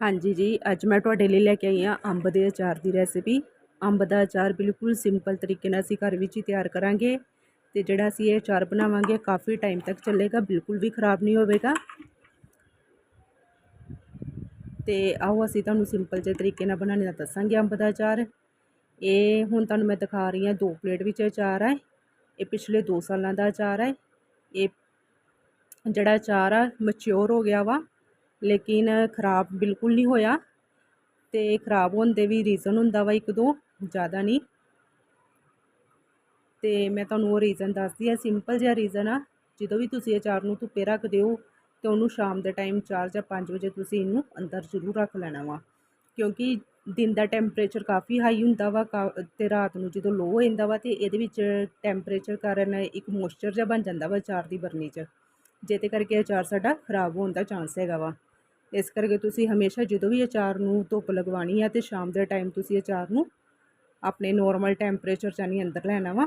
ਹਾਂਜੀ ਜੀ, ਅੱਜ ਮੈਂ ਤੁਹਾਡੇ ਲਈ ਲੈ ਕੇ ਆਈ ਹਾਂ ਅੰਬ ਦੇ ਅਚਾਰ ਦੀ ਰੈਸਿਪੀ ਅੰਬ ਦਾ ਅਚਾਰ ਬਿਲਕੁਲ ਸਿੰਪਲ ਤਰੀਕੇ ਨਾਲ ਅਸੀਂ ਘਰ ਵਿੱਚ ਹੀ ਤਿਆਰ ਕਰਾਂਗੇ ਤੇ ਜਿਹੜਾ ਅਸੀਂ ਇਹ ਅਚਾਰ ਬਣਾਵਾਂਗੇ ਕਾਫੀ ਟਾਈਮ ਤੱਕ ਚੱਲੇਗਾ, ਬਿਲਕੁਲ ਵੀ ਖਰਾਬ ਨਹੀਂ ਹੋਵੇਗਾ। ਤੇ ਆਓ ਅਸੀਂ ਤੁਹਾਨੂੰ ਸਿੰਪਲ ਜਿਹੇ ਤਰੀਕੇ ਨਾਲ ਬਣਾਉਣ ਦਾ ਦੱਸਾਂਗੇ ਅੰਬ ਦਾ ਅਚਾਰ। ਇਹ ਹੁਣ ਤੁਹਾਨੂੰ ਮੈਂ ਦਿਖਾ ਰਹੀ ਹਾਂ ਦੋ ਪਲੇਟ ਵਿੱਚ ਅਚਾਰ ਹੈ। ਇਹ ਪਿਛਲੇ 2 ਸਾਲਾਂ ਦਾ ਅਚਾਰ ਹੈ। ਇਹ ਜਿਹੜਾ ਅਚਾਰ ਆ ਮੈਚਿਓਰ ਹੋ ਗਿਆ ਵਾ। ਲੇਕਿਨ ਖਰਾਬ ਬਿਲਕੁਲ ਨਹੀਂ ਹੋਇਆ ਤੇ ਖਰਾਬ ਹੋਣ ਦੇ ਵੀ ਰੀਜ਼ਨ ਹੁੰਦਾ ਵਾ ਇੱਕ ਦੋ, ਜ਼ਿਆਦਾ ਨਹੀਂ। ਤੇ ਮੈਂ ਤੁਹਾਨੂੰ ਉਹ ਰੀਜ਼ਨ ਦੱਸਦੀ ਆ ਸਿੰਪਲ ਜਿਹਾ ਰੀਜ਼ਨ ਆ, ਜਦੋਂ ਵੀ ਤੁਸੀਂ ਅਚਾਰ ਨੂੰ ਧੁੱਪੇ ਰੱਖਦੇ ਹੋ ਤੇ ਉਹਨੂੰ ਸ਼ਾਮ ਦੇ ਟਾਈਮ 4 ਜਾਂ 5 ਵਜੇ ਤੁਸੀਂ ਇਹਨੂੰ ਅੰਦਰ ਜ਼ਰੂਰ ਰੱਖ ਲੈਣਾ ਵਾ। ਕਿਉਂਕਿ ਦਿਨ ਦਾ ਟੈਂਪਰੇਚਰ ਕਾਫੀ ਹਾਈ ਹੁੰਦਾ ਵਾ ਤੇ ਰਾਤ ਨੂੰ ਜਦੋਂ ਲੋ ਹੋ ਜਾਂਦਾ ਵਾ ਤੇ ਇਹਦੇ ਵਿੱਚ ਟੈਂਪਰੇਚਰ ਕਾਰਨ ਇੱਕ ਮੋਇਸਚਰ ਜਿਹਾ ਬਣ ਜਾਂਦਾ ਵਾ ਅਚਾਰ ਦੀ ਬਰਨੀ 'ਚ। ਜਿਹਦੇ ਕਰਕੇ ਅਚਾਰ ਸਾਡਾ ਖਰਾਬ ਹੋਣ ਦਾ ਚਾਂਸ ਹੈਗਾ ਵਾ। ਇਸ ਕਰਕੇ ਤੁਸੀਂ ਹਮੇਸ਼ਾ ਜਦੋਂ ਵੀ ਅਚਾਰ ਨੂੰ ਧੁੱਪ ਲਗਵਾਣੀ ਆ ਤੇ ਸ਼ਾਮ ਦੇ ਟਾਈਮ ਤੁਸੀਂ ਅਚਾਰ ਨੂੰ ਆਪਣੇ ਨੋਰਮਲ ਟੈਂਪਰੇਚਰ 'ਚ ਨਹੀਂ ਅੰਦਰ ਲੈਣਾ ਵਾ।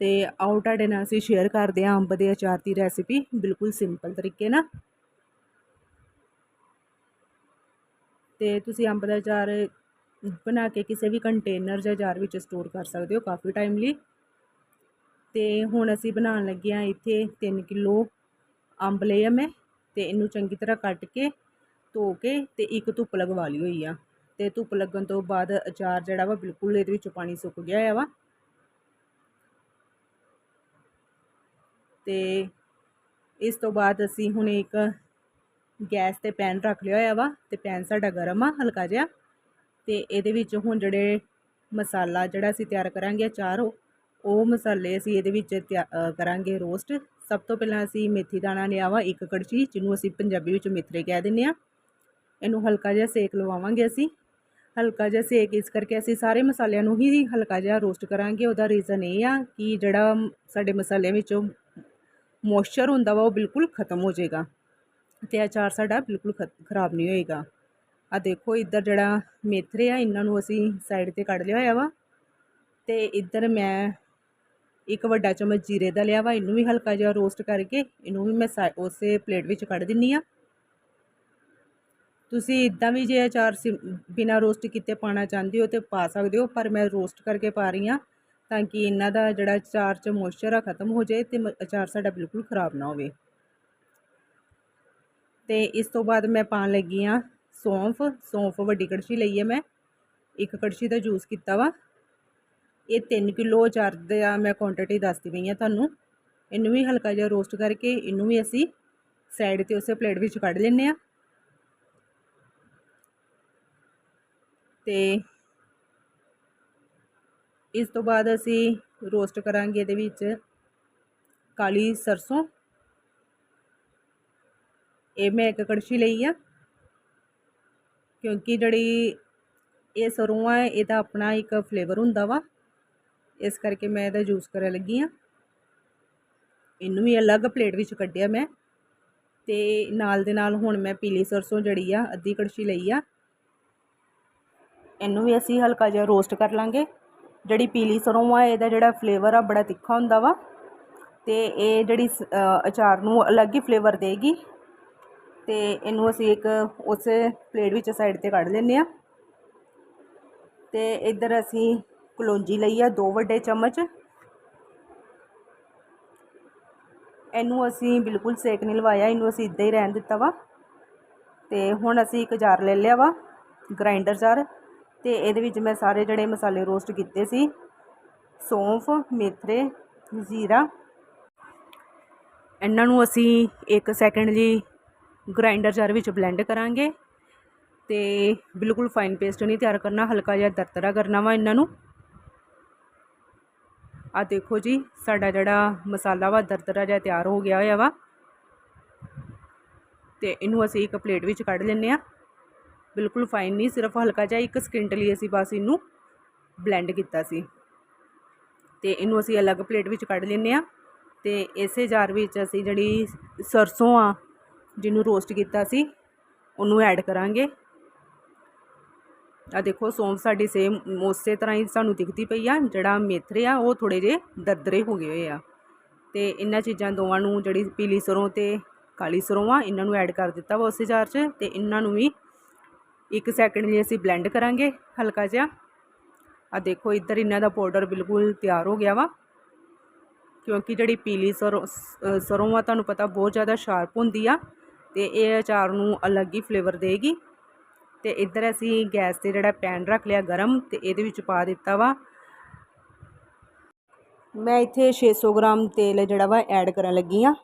ਤੇ ਆਓ ਤੁਹਾਡੇ ਨਾਲ ਅਸੀਂ ਸ਼ੇਅਰ ਕਰਦੇ ਹਾਂ ਅੰਬ ਦੇ ਅਚਾਰ ਦੀ ਰੈਸਿਪੀ ਬਿਲਕੁਲ ਸਿੰਪਲ ਤਰੀਕੇ ਨਾਲ। ਤੇ ਤੁਸੀਂ ਅੰਬ ਦਾ ਅਚਾਰ ਬਣਾ ਕੇ ਕਿਸੇ ਵੀ ਕੰਟੇਨਰ ਜਾਂ ਜਾਰ ਵਿੱਚ ਸਟੋਰ ਕਰ ਸਕਦੇ ਹੋ ਕਾਫੀ ਟਾਈਮ ਲਈ। ਤੇ ਹੁਣ ਅਸੀਂ ਬਣਾਉਣ ਲੱਗੇ ਆ ਇੱਥੇ 3 ਕਿਲੋ ਅੰਬ ਲਏ ਆ ਮੈਂ। ਤੇ ਇਹਨੂੰ ਚੰਗੀ ਤਰ੍ਹਾਂ ਕੱਟ ਕੇ ਧੋ ਕੇ ਤੇ ਇੱਕ ਧੁੱਪ ਲਗਵਾ ਲਈ ਹੋਈ ਆ। ਤੇ ਧੁੱਪ ਲੱਗਣ ਤੋਂ ਬਾਅਦ ਅਚਾਰ ਜਿਹੜਾ ਵਾ ਬਿਲਕੁਲ ਇਹਦੇ ਵਿੱਚੋਂ ਪਾਣੀ ਸੁੱਕ ਗਿਆ ਆ ਵਾ। ਤੇ ਇਸ ਤੋਂ ਬਾਅਦ ਅਸੀਂ ਹੁਣ ਇੱਕ ਗੈਸ ਤੇ ਪੈਨ ਰੱਖ ਲਿਆ ਹੋਇਆ ਵਾ ਤੇ ਪੈਨ ਸਾਡਾ ਗਰਮ ਆ, ਹਲਕਾ ਜਿਹਾ। ਤੇ ਇਹਦੇ ਵਿੱਚ ਹੁਣ ਜਿਹੜੇ ਮਸਾਲਾ ਜਿਹੜਾ ਅਸੀਂ ਤਿਆਰ ਕਰਾਂਗੇ ਅਚਾਰ, ਉਹ ਮਸਾਲੇ ਅਸੀਂ ਇਹਦੇ ਵਿੱਚ ਕਰਾਂਗੇ ਰੋਸਟ ਸਭ ਤੋਂ ਪਹਿਲਾਂ ਅਸੀਂ ਮੇਥੀ ਦਾਣਾ ਲਿਆ ਵਾ, ਇੱਕ ਕੜਛੀ, ਜਿਹਨੂੰ ਅਸੀਂ ਪੰਜਾਬੀ ਵਿੱਚ ਮੇਥਰੇ ਕਹਿ ਦਿੰਦੇ ਆ ਇਹਨੂੰ ਹਲਕਾ ਜਿਹਾ ਸੇਕ ਲਵਾਵਾਂਗੇ ਅਸੀਂ। ਹਲਕਾ ਜਿਹਾ ਸੇਕ, ਇਸ ਕਰਕੇ ਅਸੀਂ ਸਾਰੇ ਮਸਾਲਿਆਂ ਨੂੰ ਹੀ ਹਲਕਾ ਜਿਹਾ ਰੋਸਟ ਕਰਾਂਗੇ। ਉਹਦਾ ਰੀਜ਼ਨ ਇਹ ਆ ਕਿ ਜਿਹੜਾ ਸਾਡੇ ਮਸਾਲਿਆਂ ਵਿੱਚੋਂ ਮੋਇਸਚਰ ਹੁੰਦਾ ਵਾ, ਉਹ ਬਿਲਕੁਲ ਖਤਮ ਹੋ ਜਾਏਗਾ ਤੇ ਅਚਾਰ ਸਾਡਾ ਬਿਲਕੁਲ ਖਰਾਬ ਨਹੀਂ ਹੋਏਗਾ। ਆ ਦੇਖੋ, ਇੱਧਰ ਜਿਹੜਾ ਮੇਥਰੇ ਆ, ਇਹਨਾਂ ਨੂੰ ਅਸੀਂ ਸਾਈਡ ਤੇ ਕੱਢ ਲਿਆ ਹੋਇਆ ਵਾ। ਤੇ ਇੱਧਰ ਮੈਂ ਇੱਕ ਵੱਡਾ ਚਮਚ ਜੀਰੇ ਦਾ ਲਿਆ ਵਾ, ਇਹਨੂੰ ਵੀ ਹਲਕਾ ਜਿਹਾ ਰੋਸਟ ਕਰਕੇ ਇਹਨੂੰ ਵੀ ਮੈਂ ਉਸੇ ਪਲੇਟ ਵਿੱਚ ਕੱਢ ਦਿੰਨੀ ਆ। ਤੁਸੀਂ ਇਦਾਂ ਵੀ ਜੇ ਅਚਾਰ ਬਿਨਾ ਰੋਸਟ ਕੀਤੇ ਪਾਣਾ ਚਾਹੁੰਦੇ ਹੋ ਤੇ ਪਾ ਸਕਦੇ ਹੋ, ਪਰ ਮੈਂ ਰੋਸਟ ਕਰਕੇ ਪਾ ਰਹੀ ਆ ਤਾਂ ਕਿ ਇਹਨਾਂ ਦਾ ਜਿਹੜਾ ਅਚਾਰ 'ਚ ਮੋਇਸਚਰ ਆ ਖਤਮ ਹੋ ਜਾਏ ਤੇ ਅਚਾਰ ਸਾਡਾ ਬਿਲਕੁਲ ਖਰਾਬ ਨਾ ਹੋਵੇ। ਤੇ ਇਸ ਤੋਂ ਬਾਅਦ ਮੈਂ ਪਾਣ ਲੱਗੀ ਆ ਸੌਂਫ ਸੌਂਫ ਵੱਡੀ ਕੜਛੀ ਲਈ ਹੈ ਮੈਂ। ਇੱਕ ਕੜਛੀ ਦਾ ਜੂਸ ਕੀਤਾ ਵਾ। ਇਹ 3 ਕਿਲੋ ਅਚਾਰ ਆ ਮੈਂ ਕੁਆਂਟੀਟੀ ਦੱਸਦੀ ਪਈ ਆ ਤੁਹਾਨੂੰ। ਇਹਨੂੰ ਵੀ ਹਲਕਾ ਜਿਹਾ ਰੋਸਟ ਕਰਕੇ ਇਹਨੂੰ ਵੀ ਅਸੀਂ ਸਾਈਡ ਤੇ ਉਸੇ ਪਲੇਟ ਵਿੱਚ ਕੱਢ ਲੈਨੇ ਆ ਤੇ ਇਸ ਤੋਂ ਬਾਅਦ ਅਸੀਂ ਰੋਸਟ ਕਰਾਂਗੇ ਇਹਦੇ ਵਿੱਚ ਕਾਲੀ ਸਰਸੋਂ। ਇਹ ਮੈਂ ਇੱਕ ਕੜਛੀ ਲਈ ਆ। ਕਿਉਂਕਿ ਜਿਹੜੀ ਇਹ ਸਰੋਂ ਆ ਇਹਦਾ ਆਪਣਾ ਇੱਕ ਫਲੇਵਰ ਹੁੰਦਾ ਵਾ। ਇਸ ਕਰਕੇ ਮੈਂ ਇਹਦਾ ਜੂਸ ਕਰਨ ਲੱਗੀ ਆ ਇਹਨੂੰ ਵੀ ਅਲੱਗ ਪਲੇਟ ਵਿੱਚ ਕੱਢਿਆ ਮੈਂ ਤੇ ਨਾਲ ਦੇ ਨਾਲ ਹੁਣ ਮੈਂ ਪੀਲੀ ਸਰਸੋਂ ਜੜੀ ਆ, ਅੱਧੀ ਕੜਛੀ ਲਈ ਆ। ਇਹਨੂੰ ਵੀ ਅਸੀਂ ਹਲਕਾ ਜਿਹਾ ਰੋਸਟ ਕਰ ਲਾਂਗੇ। ਜਿਹੜੀ ਪੀਲੀ ਸਰੋਂ ਆ, ਇਹਦਾ ਜਿਹੜਾ ਫਲੇਵਰ ਆ, ਬੜਾ ਤਿੱਖਾ ਹੁੰਦਾ ਵਾ ਤੇ ਇਹ ਜਿਹੜੀ ਅਚਾਰ ਨੂੰ ਅਲੱਗ ਹੀ ਫਲੇਵਰ ਦੇਗੀ ਤੇ ਇਹਨੂੰ ਅਸੀਂ ਇੱਕ ਉਸੇ ਪਲੇਟ ਵਿੱਚ ਸਾਈਡ ਤੇ ਕੱਢ ਲੈਨੇ ਆ ਤੇ ਇੱਧਰ ਅਸੀਂ ਕਲੌਂਜੀ ਲਈ ਆ ਦੋ ਵੱਡੇ ਚਮਚ। ਇਹਨੂੰ ਅਸੀਂ ਬਿਲਕੁਲ ਸੇਕ ਨਹੀਂ ਲਵਾਇਆ, ਇਹਨੂੰ ਅਸੀਂ ਇਦਾਂ ਹੀ ਰਹਿਣ ਦਿੱਤਾ ਵਾ। ਤੇ ਹੁਣ ਅਸੀਂ ਇੱਕ ਜਾਰ ਲੈ ਲਿਆ ਵਾ ਗ੍ਰਾਈਂਡਰ ਜਾਰ ਤੇ ਇਹਦੇ ਵਿੱਚ ਮੈਂ ਸਾਰੇ ਜਿਹੜੇ ਮਸਾਲੇ ਰੋਸਟ ਕੀਤੇ ਸੀ, ਸੌਂਫ ਮੇਥਰੇ ਜ਼ੀਰਾ। ਇਹਨਾਂ ਨੂੰ ਅਸੀਂ ਇੱਕ ਸੈਕਿੰਡ ਲਈ ਗ੍ਰਾਈਂਡਰ ਜਾਰ ਵਿੱਚ ਬਲੈਂਡ ਕਰਾਂਗੇ। ਤੇ ਬਿਲਕੁਲ ਫਾਈਨ ਪੇਸਟ ਨਹੀਂ ਤਿਆਰ ਕਰਨਾ, ਹਲਕਾ ਜਿਹਾ ਦਰਦਰਾ ਕਰਨਾ ਵਾ ਇਹਨਾਂ ਨੂੰ। ਆ ਦੇਖੋ ਜੀ, ਸਾਡਾ ਜਿਹੜਾ ਮਸਾਲਾ ਵਾ ਦਰਦਰਾ ਜਿਹਾ ਤਿਆਰ ਹੋ ਗਿਆ ਹੋਇਆ ਵਾ। ਤੇ ਇਹਨੂੰ ਅਸੀਂ ਇੱਕ ਪਲੇਟ ਵਿੱਚ ਕੱਢ ਲੈਂਦੇ ਆ ਬਿਲਕੁਲ ਫਾਈਨ ਨਹੀਂ, ਸਿਰਫ ਹਲਕਾ ਜਿਹਾ ਇੱਕ ਸਕਿੰਟ ਲਈ ਅਸੀਂ ਬਸ ਇਹਨੂੰ ਬਲੈਂਡ ਕੀਤਾ ਸੀ। ਤੇ ਇਹਨੂੰ ਅਸੀਂ ਅਲੱਗ ਪਲੇਟ ਵਿੱਚ ਕੱਢ ਲੈਂਦੇ ਆ ਤੇ ਇਸੇ ਜਾਰ ਵਿੱਚ ਅਸੀਂ ਜਿਹੜੀ ਸਰਸੋਂ ਆ, ਜਿਹਨੂੰ ਰੋਸਟ ਕੀਤਾ ਸੀ, ਉਹਨੂੰ ਐਡ ਕਰਾਂਗੇ। ਆ ਦੇਖੋ, ਸੌਂਫ ਸਾਡੀ ਸੇਮ ਉਸੇ ਤਰ੍ਹਾਂ ਹੀ ਸਾਨੂੰ ਦਿਖਦੀ ਪਈ ਆ, ਜਿਹੜਾ ਮੇਥਰੇ ਆ, ਉਹ ਥੋੜੇ ਜੇ ਦਰਦਰੇ ਹੋ ਗਏ ਹੋਏ ਆ। ਤੇ ਇਹਨਾਂ ਚੀਜ਼ਾਂ ਦੋਵਾਂ ਨੂੰ ਜਿਹੜੀ ਪੀਲੀ ਸਰੋਂ ਤੇ ਕਾਲੀ ਸਰੋਂ ਆ, ਇਹਨਾਂ ਨੂੰ ਐਡ ਕਰ ਦਿੱਤਾ ਵਾ ਉਸੇ ਜਾਰ 'ਚ ਤੇ ਇਹਨਾਂ ਨੂੰ ਵੀ ਇੱਕ ਸੈਕਿੰਡ ਲਈ ਅਸੀਂ ਬਲੈਂਡ ਕਰਾਂਗੇ ਹਲਕਾ ਜਿਹਾ। ਆ ਦੇਖੋ, ਇੱਧਰ ਇਹਨਾਂ ਦਾ ਪਾਊਡਰ ਬਿਲਕੁਲ ਤਿਆਰ ਹੋ ਗਿਆ ਵਾ। ਕਿਉਂਕਿ ਜਿਹੜੀ ਪੀਲੀ ਸਰੋਂ ਸਰੋਂ ਆ, ਤੁਹਾਨੂੰ ਪਤਾ ਬਹੁਤ ਜ਼ਿਆਦਾ ਸ਼ਾਰਪ ਹੁੰਦੀ ਆ ਤੇ ਇਹ ਅਚਾਰ ਨੂੰ ਅਲੱਗ ਹੀ ਫਲੇਵਰ ਦੇਗੀ। ਤੇ ਇੱਧਰ ਅਸੀਂ ਗੈਸ ਤੇ ਜਿਹੜਾ ਪੈਨ ਰੱਖ ਲਿਆ ਗਰਮ ਤੇ ਇਹਦੇ ਵਿੱਚ ਪਾ ਦਿੱਤਾ ਵਾ। ਮੈਂ ਇੱਥੇ 600 ਗ੍ਰਾਮ ਤੇਲ ਜਿਹੜਾ ਵਾ ਐਡ ਕਰਨ ਲੱਗੀ ਆ।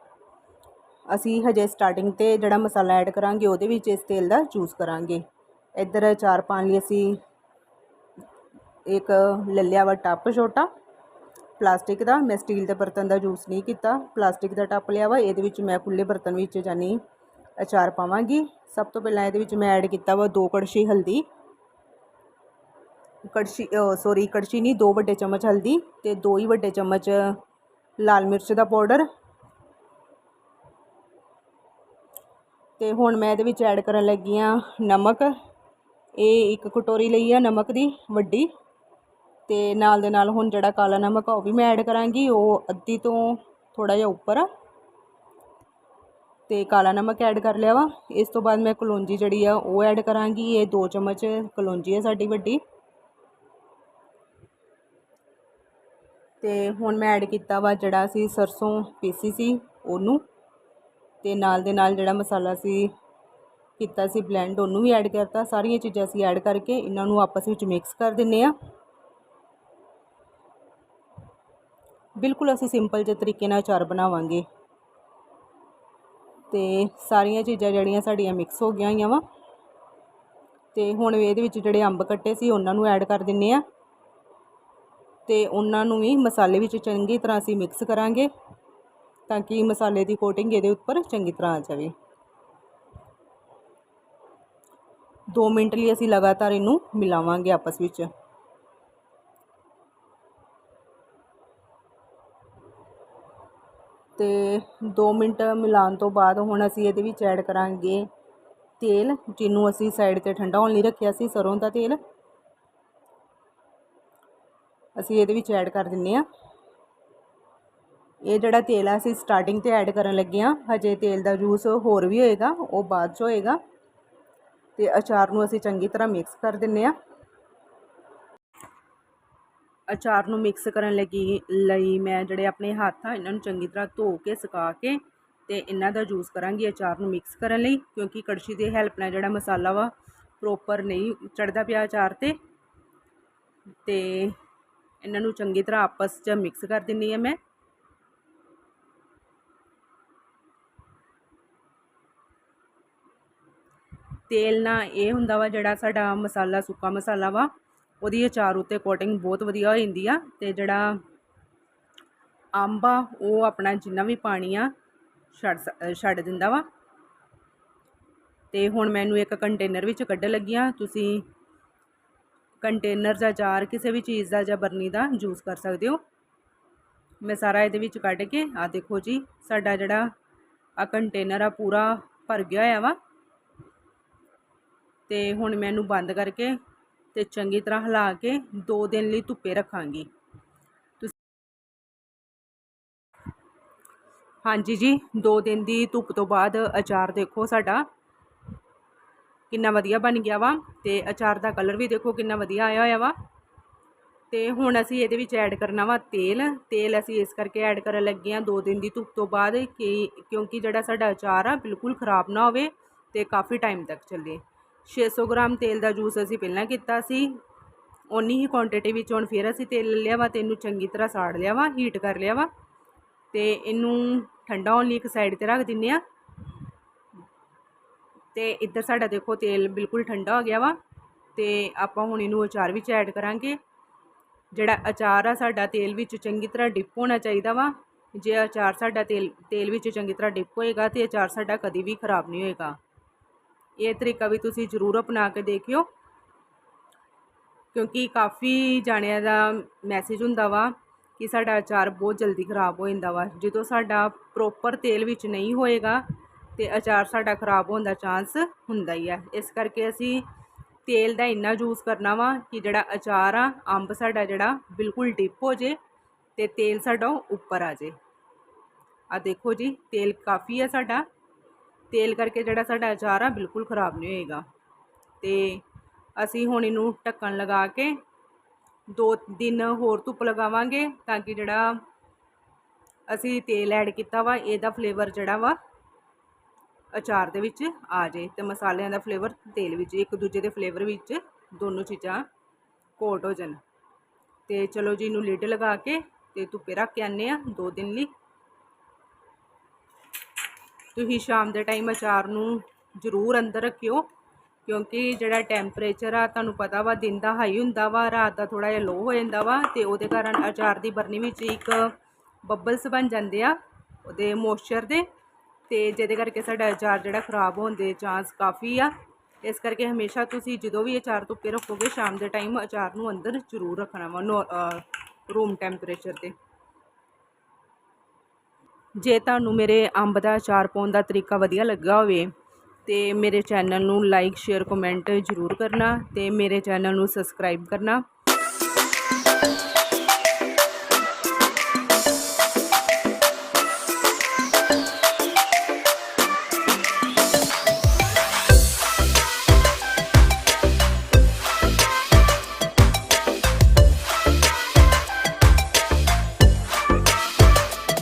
ਅਸੀਂ ਹਜੇ ਸਟਾਰਟਿੰਗ ਤੇ ਜਿਹੜਾ ਮਸਾਲਾ ਐਡ ਕਰਾਂਗੇ, ਉਹਦੇ ਵਿੱਚ ਇਸ ਤੇਲ ਦਾ ਯੂਜ਼ ਕਰਾਂਗੇ। ਇੱਧਰ ਚਾਰ ਪਾਉਣ ਲਈ ਅਸੀਂ ਇੱਕ ਲੈ ਲਿਆ ਵਾ ਟੱਪ ਛੋਟਾ। ਪਲਾਸਟਿਕ ਦਾ, ਮੈਂ ਸਟੀਲ ਦੇ ਬਰਤਨ ਦਾ ਯੂਜ਼ ਨਹੀਂ ਕੀਤਾ। ਪਲਾਸਟਿਕ ਦਾ ਟੱਪ ਲਿਆ ਵਾ, ਇਹਦੇ ਵਿੱਚ ਮੈਂ ਖੁੱਲੇ ਬਰਤਨ ਵਿੱਚ ਜਾਨੀ ਅਚਾਰ ਪਾਵਾਂਗੀ। ਸਭ ਤੋਂ ਪਹਿਲਾਂ ਇਹਦੇ ਵਿੱਚ ਮੈਂ ਐਡ ਕੀਤਾ ਵਾ ਦੋ ਕੜਛੀ ਹਲਦੀ। ਕੜਛੀ ਸੋਰੀ ਕੜਛੀ ਨਹੀਂ, ਦੋ ਵੱਡੇ ਚਮਚ ਹਲਦੀ ਤੇ ਦੋ ਹੀ ਵੱਡੇ ਚਮਚ ਲਾਲ ਮਿਰਚ ਦਾ ਪਾਊਡਰ ਤੇ ਹੁਣ ਮੈਂ ਇਹਦੇ ਵਿੱਚ ਐਡ ਕਰਨ ਲੱਗੀ ਆ ਨਮਕ। ਇਹ ਇੱਕ ਕਟੋਰੀ ਲਈ ਆ ਨਮਕ ਦੀ, ਵੱਡੀ। ਤੇ ਨਾਲ ਦੇ ਨਾਲ ਹੁਣ ਜਿਹੜਾ ਕਾਲਾ ਨਮਕ ਆ ਉਹ ਵੀ ਮੈਂ ਐਡ ਕਰਾਂਗੀ, ਉਹ ਅੱਧੀ ਤੋਂ ਥੋੜਾ ਜਿਹਾ ਉੱਪਰ। ਆ ਤੇ ਕਾਲਾ ਨਮਕ ਐਡ ਕਰ ਲਿਆ ਵਾ। ਇਸ ਤੋਂ ਬਾਅਦ ਮੈਂ ਕਲੌਂਜੀ ਜਿਹੜੀ ਆ, ਉਹ ਐਡ ਕਰਾਂਗੀ। ਇਹ 2 ਚਮਚ ਕਲੌਂਜੀ ਹੈ ਸਾਡੀ ਵੱਡੀ। ਤੇ ਹੁਣ ਮੈਂ ਐਡ ਕੀਤਾ ਵਾ ਜਿਹੜਾ ਅਸੀਂ ਸਰਸੋਂ ਪੀਸੀ ਸੀ ਉਹਨੂੰ। ਤੇ ਨਾਲ ਦੇ ਨਾਲ ਜਿਹੜਾ ਮਸਾਲਾ ਸੀ ਕੀਤਾ ਸੀ ਬਲੈਂਡ ਉਹਨੂੰ ਵੀ ਐਡ ਕਰਤਾ। ਸਾਰੀਆਂ ਚੀਜ਼ਾਂ ਅਸੀਂ ਐਡ ਕਰਕੇ ਇਹਨਾਂ ਨੂੰ ਆਪਸ ਵਿੱਚ ਮਿਕਸ ਕਰ ਦਿੰਨੇ ਆ। ਬਿਲਕੁਲ ਅਸੀਂ ਸਿੰਪਲ ਜਿਹੇ ਤਰੀਕੇ ਨਾਲ ਅਚਾਰ ਬਣਾਵਾਂਗੇ। ਤੇ ਸਾਰੀਆਂ ਚੀਜ਼ਾਂ ਜਿਹੜੀਆਂ ਸਾਡੀਆਂ ਮਿਕਸ ਹੋ ਗਈਆਂ ਹੋਈਆਂ ਵਾ। ਤੇ ਹੁਣ ਇਹਦੇ ਵਿੱਚ ਜਿਹੜੇ ਅੰਬ ਕੱਟੇ ਸੀ, ਉਹਨਾਂ ਨੂੰ ਐਡ ਕਰ ਦਿੰਨੇ ਆ। ਤੇ ਉਹਨਾਂ ਨੂੰ ਵੀ ਮਸਾਲੇ ਵਿੱਚ ਚੰਗੀ ਤਰ੍ਹਾਂ ਅਸੀਂ ਮਿਕਸ ਕਰਾਂਗੇ, ਤਾਂ ਕਿ ਮਸਾਲੇ ਦੀ ਕੋਟਿੰਗ ਇਹਦੇ ਉੱਪਰ ਚੰਗੀ ਤਰ੍ਹਾਂ ਆ ਜਾਵੇ। 2 ਮਿੰਟ ਲਈ ਅਸੀਂ ਲਗਾਤਾਰ ਇਹਨੂੰ ਮਿਲਾਵਾਂਗੇ ਆਪਸ ਵਿੱਚ। ਤੇ 2 ਮਿੰਟ ਮਿਲਾਉਣ ਤੋਂ ਬਾਅਦ ਹੁਣ ਅਸੀਂ ਇਹਦੇ ਵਿੱਚ ਐਡ ਕਰਾਂਗੇ ਤੇਲ, ਜਿਹਨੂੰ ਅਸੀਂ ਸਾਈਡ ਤੇ ਠੰਡਾ ਹੋਣ ਲਈ ਰੱਖਿਆ ਸੀ ਸਰੋਂ ਦਾ ਤੇਲ। ਅਸੀਂ ਇਹਦੇ ਵਿੱਚ ਐਡ ਕਰ ਦਿੰਨੇ ਆ। ਇਹ ਜਿਹੜਾ ਤੇਲ ਆ, ਅਸੀਂ ਸਟਾਰਟਿੰਗ ਤੇ ਐਡ ਕਰਨ ਲੱਗੇ ਆ। ਹਜੇ ਤੇਲ ਦਾ ਜੂਸ ਹੋਰ ਵੀ ਹੋਏਗਾ, ਉਹ ਬਾਅਦ 'ਚ ਹੋਏਗਾ। ਤੇ ਅਚਾਰ ਨੂੰ ਅਸੀਂ ਚੰਗੀ ਤਰ੍ਹਾਂ ਮਿਕਸ ਕਰ ਦਿੰਨੇ ਆ। ਅਚਾਰ ਨੂੰ ਮਿਕਸ ਕਰਨ ਲੱਗੀ, ਲਈ ਮੈਂ ਜਿਹੜੇ ਆਪਣੇ ਹੱਥ ਆ, ਇਹਨਾਂ ਨੂੰ ਚੰਗੀ ਤਰ੍ਹਾਂ ਧੋ ਕੇ, ਸੁਕਾ ਕੇ ਤੇ ਇਹਨਾਂ ਦਾ ਜੂਸ ਕਰਾਂਗੀ ਅਚਾਰ ਨੂੰ ਮਿਕਸ ਕਰਨ ਲਈ, ਕਿਉਂਕਿ ਕੜਛੀ ਦੀ ਹੈਲਪ ਨਾਲ ਜਿਹੜਾ ਮਸਾਲਾ ਵਾ ਪ੍ਰੋਪਰ ਨਹੀਂ ਚੜਦਾ ਪਿਆ ਅਚਾਰ ਤੇ। ਤੇ ਇਹਨਾਂ ਨੂੰ ਚੰਗੀ ਤਰ੍ਹਾਂ ਆਪਸ 'ਚ ਮਿਕਸ ਕਰ ਦਿੰਨੀ ਆ ਮੈਂ। ਤੇਲ ਨਾਲ ਇਹ ਹੁੰਦਾ ਵਾ ਜਿਹੜਾ ਸਾਡਾ ਮਸਾਲਾ, ਸੁੱਕਾ ਮਸਾਲਾ ਵਾ ਉਹਦੀ ਅਚਾਰ ਉੱਤੇ ਕੋਟਿੰਗ ਬਹੁਤ ਵਧੀਆ ਹੋ ਜਾਂਦੀ ਆ ਤੇ ਜਿਹੜਾ ਅੰਬ ਆ, ਉਹ ਆਪਣਾ ਜਿੰਨਾ ਵੀ ਪਾਣੀ ਆ, ਛੱਡ ਸ- ਛੱਡ ਦਿੰਦਾ ਵਾ। ਤੇ ਹੁਣ ਮੈਨੂੰ ਇੱਕ ਕੰਟੇਨਰ ਵਿੱਚ ਕੱਢਣ ਲੱਗੀਆਂ ਤੁਸੀਂ ਕੰਟੇਨਰ ਜਾਂ ਜਾਰ ਕਿਸੇ ਵੀ ਚੀਜ਼ ਦਾ ਜਾਂ ਬਰਨੀ ਦਾ ਯੂਜ਼ ਕਰ ਸਕਦੇ ਹੋ। ਮੈਂ ਸਾਰਾ ਇਹਦੇ ਵਿੱਚ ਕੱਢ ਕੇ, ਆ ਦੇਖੋ ਜੀ, ਸਾਡਾ ਜਿਹੜਾ ਆ ਕੰਟੇਨਰ ਆ ਪੂਰਾ ਭਰ ਗਿਆ ਹੋਇਆ ਵਾ। ਤੇ ਹੁਣ ਮੈਨੂੰ ਬੰਦ ਕਰਕੇ ਤੇ ਚੰਗੀ ਤਰ੍ਹਾਂ ਹਿਲਾ ਕੇ 2 ਦਿਨ ਲਈ ਧੁੱਪੇ ਰੱਖਾਂਗੀ। ਤੁਸੀਂ ਹਾਂਜੀ ਜੀ 2 ਦਿਨ ਦੀ ਧੁੱਪ ਤੋਂ ਬਾਅਦ ਅਚਾਰ ਦੇਖੋ ਸਾਡਾ। ਕਿੰਨਾ ਵਧੀਆ ਬਣ ਗਿਆ ਵਾ ਤੇ ਅਚਾਰ ਦਾ ਕਲਰ ਵੀ ਦੇਖੋ ਕਿੰਨਾ ਵਧੀਆ ਆਇਆ ਹੋਇਆ ਵਾ। ਤੇ ਹੁਣ ਅਸੀਂ ਇਹਦੇ ਵਿੱਚ ਐਡ ਕਰਨਾ ਵਾ ਤੇਲ। ਤੇਲ ਅਸੀਂ ਇਸ ਕਰਕੇ ਐਡ ਕਰਨ ਲੱਗੇ ਆ 2 ਦਿਨ ਦੀ ਧੁੱਪ ਤੋਂ ਬਾਅਦ ਕਿ ਕਿਉਂਕਿ ਜਿਹੜਾ ਸਾਡਾ ਅਚਾਰ ਆ ਬਿਲਕੁਲ ਖਰਾਬ ਨਾ ਹੋਵੇ ਤੇ ਕਾਫੀ ਟਾਈਮ ਤੱਕ ਚੱਲੇ। 600 ਗ੍ਰਾਮ ਤੇਲ ਦਾ ਜੂਸ ਅਸੀਂ ਪਹਿਲਾਂ ਕੀਤਾ ਸੀ। ਉਨੀ ਹੀ ਕੁਆਂਟੀਟੀ ਵਿੱਚ ਹੁਣ ਫਿਰ ਅਸੀਂ ਤੇਲ ਲੈ ਲਿਆ ਵਾ ਤੇ ਇਹਨੂੰ ਚੰਗੀ ਤਰ੍ਹਾਂ ਸਾੜ ਲਿਆ ਵਾ ਹੀਟ ਕਰ ਲਿਆ ਵਾ। ਤੇ ਇਹਨੂੰ ਠੰਡਾ ਹੋਣ ਲਈ ਇੱਕ ਸਾਈਡ ਤੇ ਰੱਖ ਦਿੰਨੇ ਆ। ਤੇ ਇੱਧਰ ਸਾਡਾ ਦੇਖੋ ਤੇਲ ਬਿਲਕੁਲ ਠੰਡਾ ਹੋ ਗਿਆ ਵਾ ਤੇ ਆਪਾਂ ਹੁਣ ਇਹਨੂੰ ਅਚਾਰ ਵਿੱਚ ਐਡ ਕਰਾਂਗੇ। ਜਿਹੜਾ ਅਚਾਰ ਆ ਸਾਡਾ ਤੇਲ ਵਿੱਚ ਚੰਗੀ ਤਰ੍ਹਾਂ ਡਿਪ ਹੋਣਾ ਚਾਹੀਦਾ ਵਾ। ਜੇ ਅਚਾਰ ਸਾਡਾ ਤੇਲ ਤੇਲ ਵਿੱਚ ਚੰਗੀ ਤਰ੍ਹਾਂ ਡਿਪ ਹੋਏਗਾ ਤੇ ਅਚਾਰ ਸਾਡਾ ਕਦੀ ਵੀ ਖਰਾਬ ਨਹੀਂ ਹੋਏਗਾ। ਇਹ ਤਰੀਕਾ ਵੀ ਤੁਸੀਂ ਜ਼ਰੂਰ ਅਪਣਾ ਕੇ ਦੇਖਿਓ। ਕਿਉਂਕਿ ਕਾਫੀ ਜਾਣਿਆਂ ਦਾ ਮੈਸੇਜ ਹੁੰਦਾ ਵਾ ਕਿ ਸਾਡਾ ਅਚਾਰ ਬਹੁਤ ਜਲਦੀ ਖਰਾਬ ਹੋ ਜਾਂਦਾ ਵਾ। ਜਦੋਂ ਸਾਡਾ ਪ੍ਰੋਪਰ ਤੇਲ ਵਿੱਚ ਨਹੀਂ ਹੋਏਗਾ ਤੇ ਅਚਾਰ ਸਾਡਾ ਖਰਾਬ ਹੋਣ ਦਾ ਚਾਂਸ ਹੁੰਦਾ ਹੀ ਆ। ਇਸ ਕਰਕੇ ਅਸੀਂ ਤੇਲ ਦਾ ਇੰਨਾ ਯੂਜ਼ ਕਰਨਾ ਵਾ ਕਿ ਜਿਹੜਾ ਅਚਾਰ ਆ, ਅੰਬ ਸਾਡਾ ਜਿਹੜਾ ਬਿਲਕੁਲ ਡਿਪ ਹੋ ਜੇ ਤੇ ਤੇਲ ਸਾਡਾ ਉੱਪਰ ਆ ਜੇ। ਆ ਦੇਖੋ ਜੀ, ਤੇਲ ਕਾਫੀ ਆ ਸਾਡਾ। ਤੇਲ ਕਰਕੇ ਜਿਹੜਾ ਸਾਡਾ ਅਚਾਰ ਆ, ਬਿਲਕੁਲ ਖ਼ਰਾਬ ਨਹੀਂ ਹੋਏਗਾ। ਤੇ ਅਸੀਂ ਹੁਣ ਇਹਨੂੰ ਢੱਕਣ ਲਗਾ ਕੇ ਦੋ ਦਿਨ ਹੋਰ ਧੁੱਪ ਲਗਾਵਾਂਗੇ ਤਾਂ ਕਿ ਜਿਹੜਾ ਅਸੀਂ ਤੇਲ ਐਡ ਕੀਤਾ ਵਾ, ਇਹਦਾ ਫਲੇਵਰ ਜਿਹੜਾ ਵਾ ਅਚਾਰ ਦੇ ਵਿੱਚ ਆ ਜੇ ਤੇ ਮਸਾਲਿਆਂ ਦਾ ਫਲੇਵਰ ਤੇਲ ਵਿੱਚ, ਇੱਕ ਦੂਜੇ ਦੇ ਫਲੇਵਰ ਵਿੱਚ ਦੋਨੋਂ ਚੀਜ਼ਾਂ ਕੋਟ ਹੋ ਜਾਣ। ਤੇ ਚਲੋ ਜੀ, ਇਹਨੂੰ ਲਿਡ ਲਗਾ ਕੇ ਤੇ ਧੁੱਪੇ ਰੱਖ ਕੇ ਆਨੇ ਆ ਦੋ ਦਿਨ ਲਈ। ਤੁਸੀਂ ਸ਼ਾਮ ਦੇ ਟਾਈਮ ਅਚਾਰ ਨੂੰ ਜ਼ਰੂਰ ਅੰਦਰ ਰੱਖਿਓ, ਕਿਉਂਕਿ ਜਿਹੜਾ ਟੈਂਪਰੇਚਰ ਆ, ਤੁਹਾਨੂੰ ਪਤਾ ਵਾ ਦਿਨ ਦਾ ਹਾਈ ਹੁੰਦਾ ਵਾ, ਰਾਤ ਦਾ ਥੋੜਾ ਜਿਹਾ ਲੋ ਹੋ ਜਾਂਦਾ ਵਾ, ਤੇ ਉਹਦੇ ਕਾਰਨ ਅਚਾਰ ਦੀ ਬਰਨੀ ਵਿੱਚ ਇੱਕ ਬੱਬਲਸ ਬਣ ਜਾਂਦੇ ਆ ਉਹਦੇ ਮੋਇਸਚਰ ਦੇ, ਤੇ ਜਿਹਦੇ ਕਰਕੇ ਸਾਡਾ ਅਚਾਰ ਜਿਹੜਾ ਖਰਾਬ ਹੋਣ ਦੇ ਚਾਂਸ ਕਾਫੀ ਆ। ਇਸ ਕਰਕੇ ਹਮੇਸ਼ਾ ਤੁਸੀਂ ਜਦੋਂ ਵੀ ਅਚਾਰ ਧੁੱਪੇ ਰੱਖੋਗੇ, ਸ਼ਾਮ ਦੇ ਟਾਈਮ ਅਚਾਰ ਨੂੰ ਅੰਦਰ ਜ਼ਰੂਰ ਰੱਖਣਾ ਵਾ ਰੂਮ ਟੈਂਪਰੇਚਰ ਤੇ। ਜੇ ਤੁਹਾਨੂੰ ਮੇਰੇ ਅੰਬ ਦਾ ਅਚਾਰ ਪਾਉਣ ਦਾ ਤਰੀਕਾ ਵਧੀਆ ਲੱਗਾ ਹੋਵੇ ਤੇ ਮੇਰੇ ਚੈਨਲ ਨੂੰ ਲਾਈਕ ਸ਼ੇਅਰ ਕਮੈਂਟ ਜ਼ਰੂਰ ਕਰਨਾ ਤੇ ਮੇਰੇ ਚੈਨਲ ਨੂੰ ਸਬਸਕ੍ਰਾਈਬ ਕਰਨਾ।